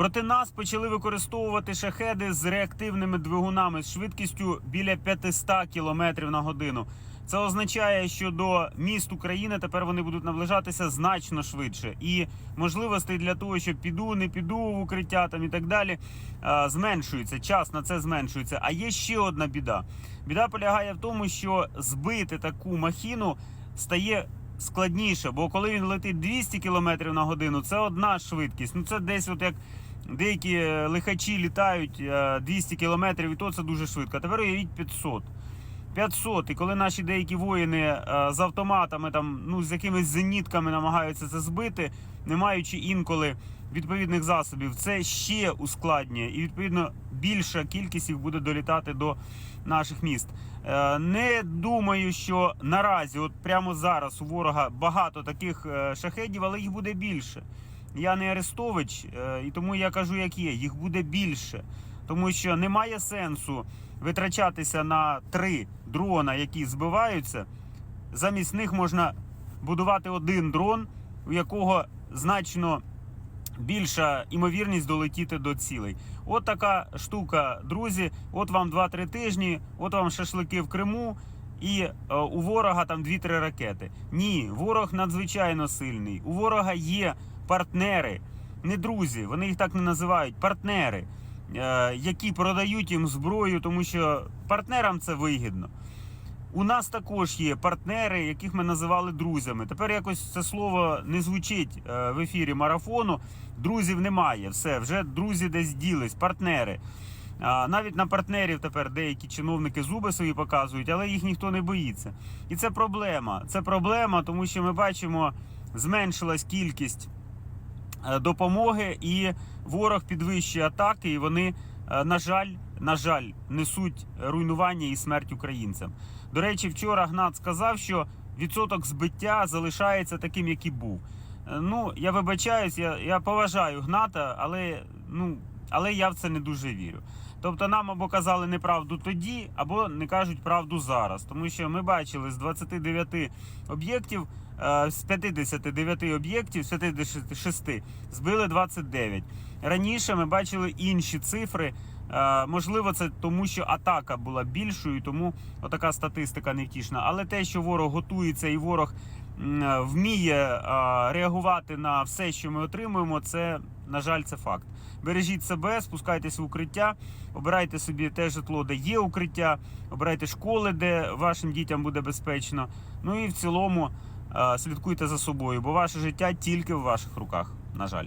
Проти нас почали використовувати шахеди з реактивними двигунами з швидкістю біля 500 км на годину. Це означає, що до міст України тепер вони будуть наближатися значно швидше, і можливостей для того, що піду, не піду в укриття там і так далі, е, зменшується. Час на це зменшується. А є ще одна біда. Біда полягає в тому, що збити таку махіну стає складніше, бо коли він летить 200 км на годину, це одна швидкість. Ну це десь, от як деякі е, лихачі літають е, 200 км, і то це дуже швидко. А тепер уявіть 500. 500. І коли наші деякі воїни е, з автоматами, там, ну, з якимись зенітками намагаються це збити, не маючи інколи відповідних засобів, це ще ускладнює. І відповідно більша кількість їх буде долітати до наших міст. Е, Не думаю, що наразі, от прямо зараз у ворога багато таких е, шахедів, але їх буде більше. Я не Арестович, і тому я кажу, як є, їх буде більше. Тому що немає сенсу витрачатися на три дрона, які збиваються. Замість них можна будувати один дрон, у якого значно більша імовірність долетіти до цілей. От така штука, друзі. От вам 2-3 тижні, от вам шашлики в Криму. І е, у ворога там 2-3 ракети. Ні, ворог надзвичайно сильний. У ворога є партнери, не друзі, вони їх так не називають, партнери, які продають їм зброю, тому що партнерам це вигідно. У нас також є партнери, яких ми називали друзями. Тепер якось це слово не звучить е, в ефірі марафону. Друзів немає. Все, вже друзі десь ділись, партнери. Навіть на партнерів тепер деякі чиновники зуби свої показують, але їх ніхто не боїться. І це проблема. Це проблема, тому що ми бачимо, зменшилась кількість е, допомоги, і ворог підвищує атаки, і вони, е, на жаль, на жаль, несуть руйнування і смерть українцям. До речі, вчора Гнат сказав, що відсоток збиття залишається таким, як і був. Е, Ну, я вибачаюсь, я, я поважаю Гната, але, ну, але я в це не дуже вірю. Тобто нам або казали неправду тоді, або не кажуть правду зараз. Тому що ми бачили з 29 об'єктів, е, з 59 об'єктів, з 56 збили 29. Раніше ми бачили інші цифри. Е, Можливо, це тому, що атака була більшою, тому отака статистика невтішна. Але те, що ворог готується і ворог е, вміє реагувати на все, що ми отримуємо, це на жаль, це факт. Бережіть себе, спускайтесь в укриття, обирайте собі те житло, де є укриття, обирайте школи, де вашим дітям буде безпечно. Ну і в цілому е, слідкуйте за собою, бо ваше життя тільки в ваших руках. На жаль.